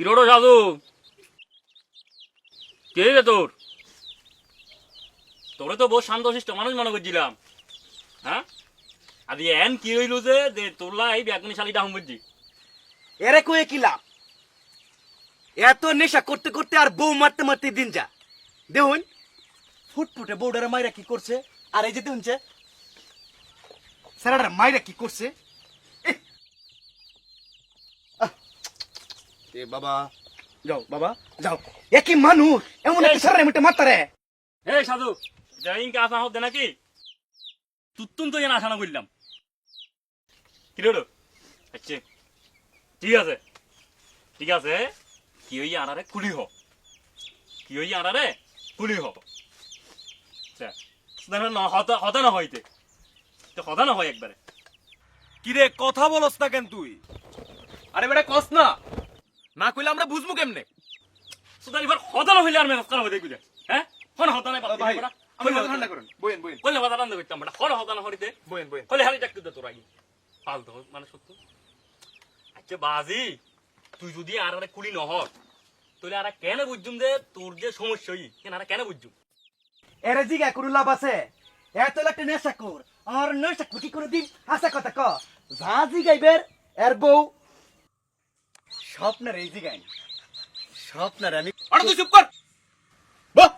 কিরোড়ো সাধু? কে রে তোর? তোরে তো বহু শান্তশিষ্ট মানুষ মনে করছিলাম। হ্যাঁ? আর এন কি হইল যে যে তোরলা এই ব্যাগুনি শালিটা হুম বুঝছি। এরে কয়ে কি লাভ? এত নেশা করতে করতে আর বউ মারতে মারতে দিন যা। দেখুন, ফুটফুটে বউডারে মাইরা কি করছে? আর এই যে দেখুনছে স্যারাডার মাইরা কি করছে? এ বাবা। যাও বাবা যাও। এ মানুষ এমন একটা স্যারারে মিটে মারতারে হে সাধু জাইন কা আসা হতে নাকি? তুত্তুন তো জানা আসানা করলাম। কিরোড়ো আচ্ছা ঠিক আছে। ঠিক আছে কি হই আনারে কুলি হ কি হই আনারে কুলি হ আচ্ছা না না হতা হতা না হইতে। তো হতা না হয় একবারে। কিরে কথা বলস না কেন তুই? আরে বেটা কস না। না কইলে আমরা বুঝব কেমনে? সুতরাং এবার হতা হইলে আর মেহনত করা হইতে গুজে হ্যাঁ? কোন হতা নাই পারতে ভাই বড়া আপনি ঠান্ডা করুন। বইন বইন কইলে কথা রান্না করতাম বড়া কোন হতা না হইতে বইন বইন কইলে হালি ডাকতে দে তোর আগে। ফালতু মানে সত্য। আচ্ছা বাজি তুই যদি আর আরে কুলি নহর তাহলে আর কেন বুঝছুম যে তোর যে সমস্যা হই? কেন আর কেন বুঝছুম? এরে জিগা কোনো লাভ আছে? এত একটা নেশা কর। আর নেশা কি কোনো দিন আসা কথা ক। যা জিগাইবের এর বউ স্বপ্নের এই জিগাই স্বপ্নের আমি আরে তুই চুপ কর। বাহ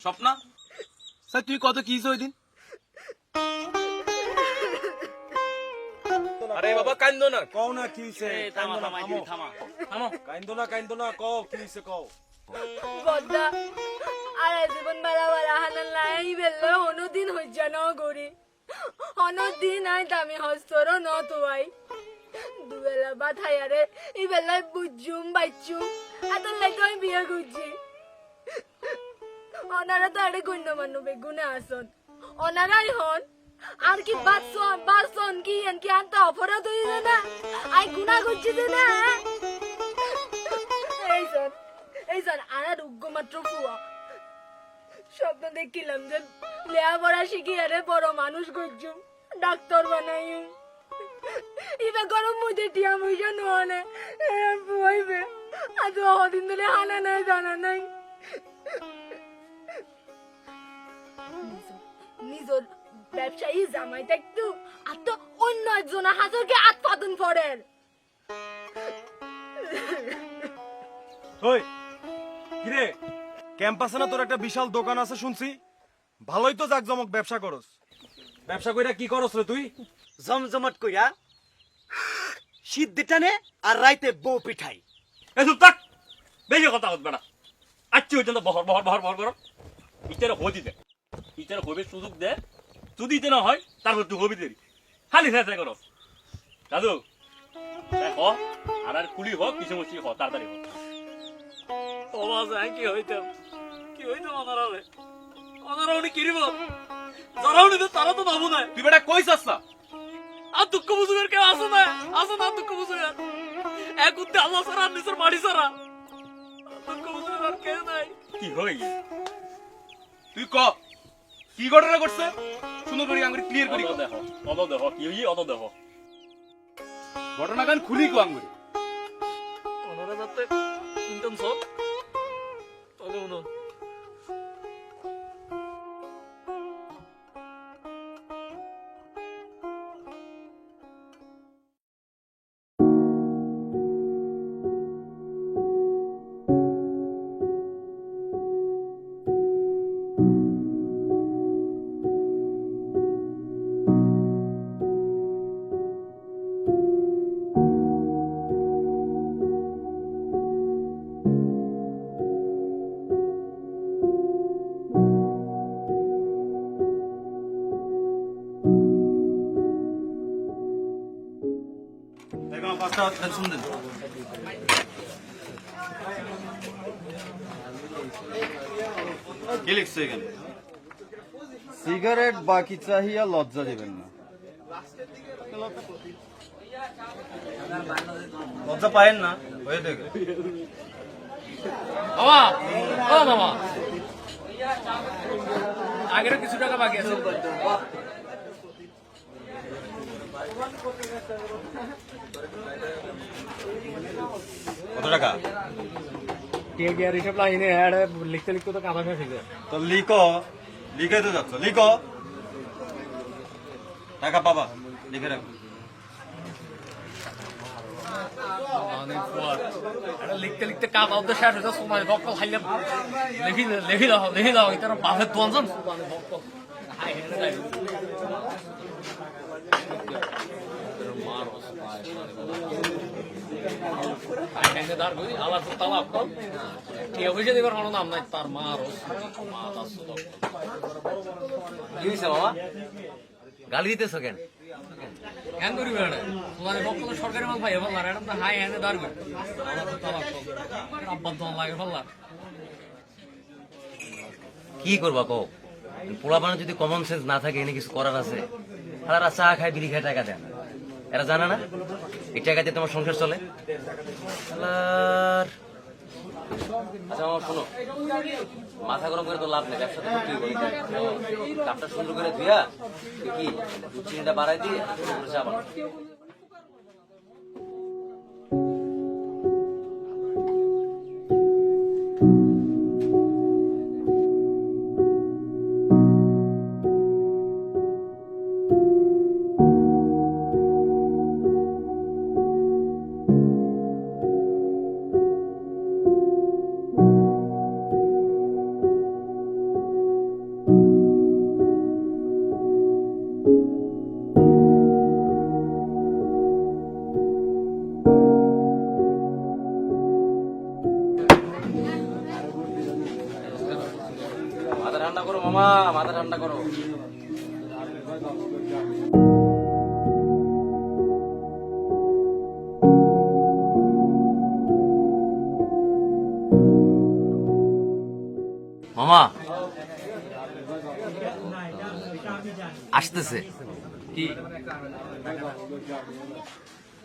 স্বপ্না? স্যার তুই কত কি ওই দিন? আরে বাবা কান্দো না। কও না কি হইছে থামা থামা থামা। থামো। কাইন্দো না কাইন্দো না কও কি হইছে কও। বদ্দা আর জীবন বেলা বেলা হানান লাই বেললে অনুদিন হইজা ন গরি অনুদিন আই দামি হস্তর ন তুয়াই দুবেলা বা থাইয়ারে এই বেলায় বুঝুম, বাইচুম এত লাগে আমি বিয়ে করছি। অনারা তো আরে মান্য বেগুনে আসন। অনারাই হন। আর কি বাসন বাসন কি, এন কি আনতে অপরাধ হইছে না? আই গুণা করছি না? এই শোন এই শোন আনার উগ্র মাত্র ফুয়া। স্বপ্ন দেখিলাম যে লেয়াপড়া শিখি আরে বড় মানুষ করছুম ডাক্তার বানাই ইবে গরম মুদে টিয়া মুইজা নোয়ানে বুয়াইবে আজ অদিন ধরে হানা নাই, জানা নাই। নিজের ব্যবসায়ী জামাইটা একটু আর তো অন্য একজন হাজারকে আত্মাদন পড়েন ওই, কিরে? ক্যাম্পাসে না তোর একটা বিশাল দোকান আছে শুনছি? ভালোই তো জাকজমক ব্যবসা করস। ব্যবসা কইরা কি করস রে তুই? জমজমাট কইরা শীত টানে আর রাইতে বউ পিঠাই। এই চুপ থাক। বেশি কথা হত বেড়া আচ্ছি পর্যন্ত বহর বহর বহর বহর করো। ইতারে হদি দে। ইতারে হবে সুযোগ দে। যদি ইতে না হয় তারপর তুই হবি দেরি খালি ফেসে করো দাদু দেখ আর আর কুলি হোক কিছু মুশকিল হোক তাড়াতাড়ি হোক ও বাজা কি হইতাম? কি হইতাম ওনারা রে ওনারা উনি কিরিব যারা উনি তো তারা তো ভাবু না তুই বেটা কইছাস না আর দুঃখ বুঝুগের কেউ আসে না আসে না দুঃখ বুঝুগের? এক উদ্দে আল্লাহ সারা নিজের বাড়ি সারা দুঃখ বুঝুগের আর কেউ নাই? কি হই তুই ক কি ঘটনা ঘটছে? সুন্দর করে আঙ্গুরি ক্লিয়ার করি অত দেখো অত দেখো কি হই অত দেখো ঘটনা গান খুলি কো আঙ্গুরি। ওনারা যাতে ইন্টার্ন কি লিখছে এখানে? সিগারেট বাকি চাহিয়া লজ্জা দিবেন না। লজ্জা পায়েন না হয়ে দেখে বাবা ও বাবা আগের কিছু টাকা বাকি আছে। কত টাকা? লিখতে লিখতে তো কামা শেষ হয়ে তো লিখো লিখে তো যাচ্ছ লিখো। টাকা পাবা লিখে রাখো। লিখতে লিখতে কাম আউতে শেষ হয়েছে সময় বক্ক খাইলে লিখি লিখি দাও লিখি দাও এটা বাপের দোয়ান হাই আবার তো তালাব কম কে হয়েছে দেবার কোনো নাম নাই কি গালি দিতেছ কেন করি সরকারি মাল এটা তো হাই হ্যান্ডে দাঁড় করি আব্বার দোয়ান লাগে কি করবা কো পোলাপানা যদি কমন সেন্স না থাকে, এনে কিছু করার আছে তারা চা খায়, বিড়ি খায়, টাকা দেন এরা জানে না এই টাকা দিয়ে তোমার সংসার চলে। আচ্ছা আমার শোনো মাথা গরম করে তো লাভ নেই, ব্যবসা হবে কাপটা সুন্দর করে ধুয়া কি চিনিটা বাড়াই দিয়ে চা। ঠান্ডা করো মামা, মাথা ঠান্ডা করো। মামা, আসতেছে। কি?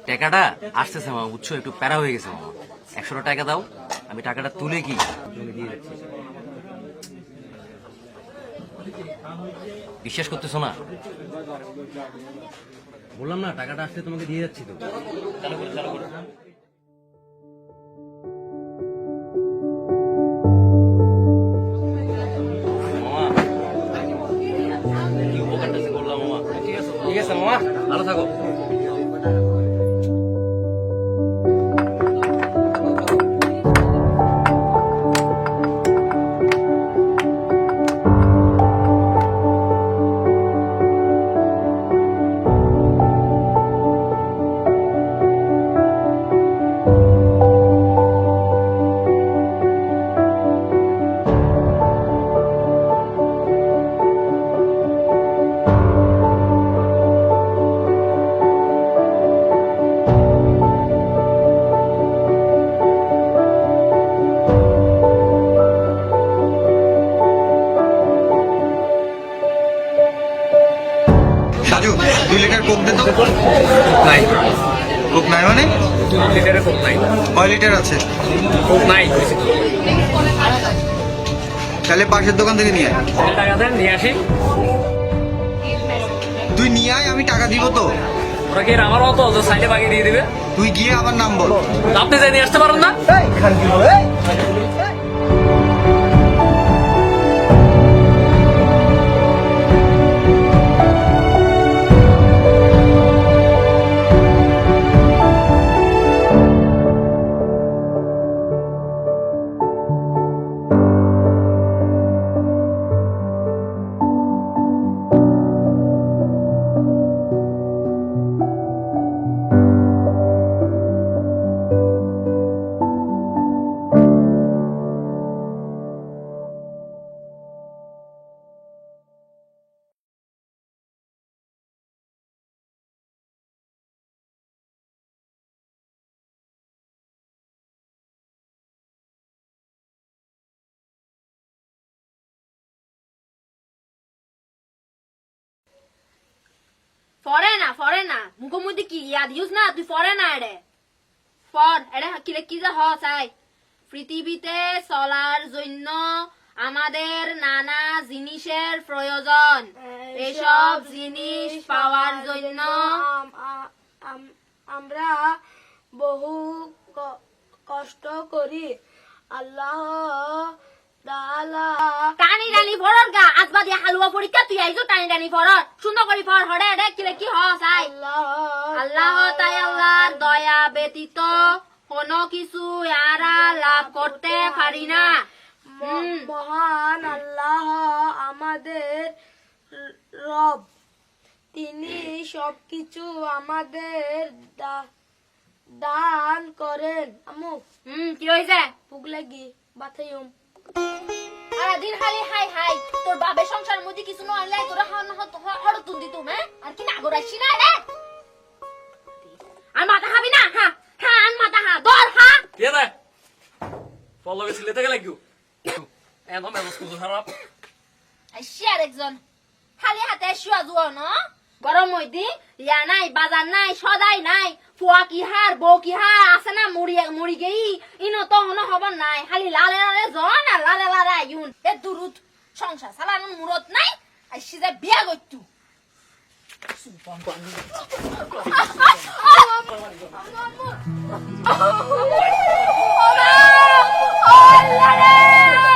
টাকাটা আসতেছে মামা, বুঝছ? একটু প্যারা হয়ে গেছে মামা। একশো টাকা দাও, আমি টাকাটা তুলে কি? দিয়ে বিশ্বাস করতেছো না? বললাম না টাকাটা আসতে তোমাকে দিয়ে যাচ্ছি তো। মামা কোক দে তো? নাই। কোক নাই মানে? লিটারে কোক নাই। কয় লিটার আছে? কোক নাই। তাহলে পাশের দোকান থেকে নিয়ে আয়। টাকা দেন নিয়ে আসি। তুই নিয়ে আয় আমি টাকা দিব তো। ওরা কি আমার অত যে সাইডে বাগিয়ে দিয়ে দিবে? তুই গিয়ে আবার নাম বল। আপনি যাই নিয়ে আসতে পারেন না। ফরে না ফরে না মুখোমুখি কি? ইয়াদ ইউজ না? তুই ফরে না এডে ফর এডে কিলে কি যে হ চাই। পৃথিবীতে চলার জন্য আমাদের নানা জিনিসের প্রয়োজন। এসব জিনিস পাওয়ার জন্য আম- আমরা বহু কষ্ট করি। আল্লাহ তাআলা টানি টানি ফরর গা। আজবা দিয়া হালুয়া পরীক্ষা তুই আইছো টানি টানি ফরর সুন্দর করি ফর হরে রে কিলে কি হ চাই আল্লাহ তাই আল্লাহর দয়া ব্যতীত কোনো কিছু আরা লাভ করতে পারি না। মহান আল্লাহ আমাদের রব। তিনি সবকিছু আমাদের দান করেন। আমু। হুম কি হয়েছে ভুক লাগি বাথাইম সারাদিন খালি হাই হাই তোর বাবার সংসার মধ্যে কিছু নয় তোরা হন হড় তুন দিতুম হ্যাঁ? আর কি না গড়াইছি না রে আর মাথা খাবি না হ্যাঁ হ্যাঁ আর মাথা হা দর হা। কে দে পল্লবে ছিলে থেকে লাগিও এত মেজাজ কুদু খারাপ? আর একজন খালি হাতে শুয়া জুয়া ন? গরম মধ্যে ইয়া নাই বাজার নাই সদাই নাই ফুয়া কি হার বউ কি হার আছে না মুড়ি মুড়ি গেই? ইনো তো অন হবার নাই, খালি লালে লালে জন আর লালে লালে আইন এ দুরুত সংসার সালানোর মুরত নাই, আইসি যে বিয়া করতু। আয়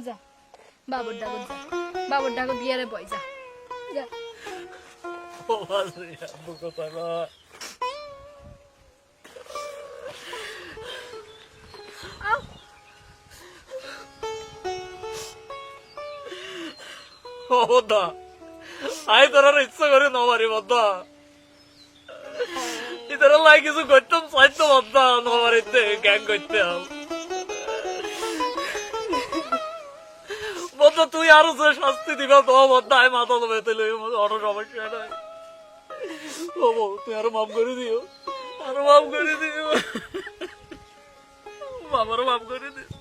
जा बाबड्डाको जा बाबड्डाको बिहार भइजा जा ಹೋದ ಆಯ್ತರ ಇಚ್ಚಗರಿ ನೋವರಿ ಮದ್ದ ಇದರೆಲ್ಲ ಆಗಿಸು ಗೊತ್ತಂ ಸಾಯ್ತು ಮದ್ದ ನೋವರಿತ್ತೆ ಗ್ಯಾಂಗ್ ಗೊತ್ತೆ বদ্ধা তুই আরও যে শাস্তি দিবা, তো বদ্ধা মাথা তো বেতে লই অটো সমস্যা নাই। ও তুই আরও মাফ করে দিও। আরও মাফ করে দিও। বাবারও মাফ করে দিও।